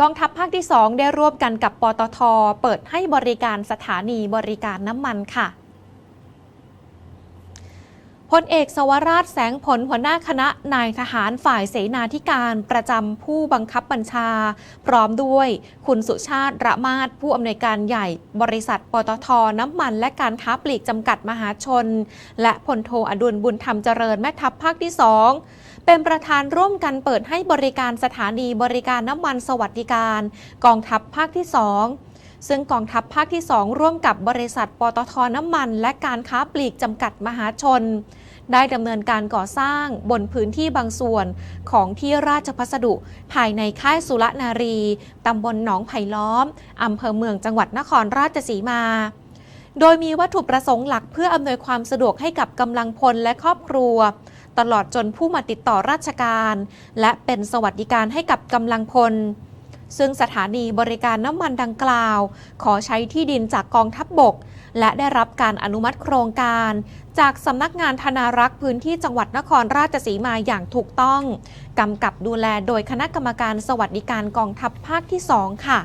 กองทัพภาคที่ 2 ได้ร่วมกันกับปตท เปิดให้บริการสถานีบริการน้ำมันค่ะ พลเอกสวราชแสงผลหัวหน้าคณะนายทหารฝ่ายเสนาธิการประจำผู้บังคับบัญชา พร้อมด้วยคุณสุชาติระมาศผู้อำนวยการใหญ่บริษัทปตทน้ำมันและการค้าปลีกจำกัดมหาชน และพลโทอดุลบุญธรรมเจริญแม่ทัพภาคที่2เป็นประธานร่วมกันเปิดให้บริการสถานีบริการน้ำมันสวัสดิการ กองทัพภาคที่2 ซึ่งกองทัพภาคที่ 2 ร่วมกับบริษัทปตทน้ำมัน และการค้าปลีกจำกัดมหาชน ได้ดำเนินการก่อสร้างบนพื้นที่บางส่วนของที่ราชพัสดุ ภายในค่ายสุรนารี ตำบลหนองไผ่ล้อม อำเภอเมืองจังหวัดนครราชสีมาโดยมีวัตถุประสงค์หลักเพื่ออำนวยความสะดวกให้กับกำลังพลและครอบครัว ตลอดจนผู้มาติดต่อราชการ และเป็นสวัสดิการให้กับกำลังพล ซึ่งสถานีบริการน้ำมันดังกล่าว ขอใช้ที่ดินจากกองทัพบบก และได้รับการอนุมัติโครงการ จากสำนักงานธนารักษ์พื้นที่จังหวัดนครราชสีมาอย่างถูกต้อง กำกับดูแลโดยคณะกรรมการสวัสดิการกองทัพภาคที่ 2 ค่ะ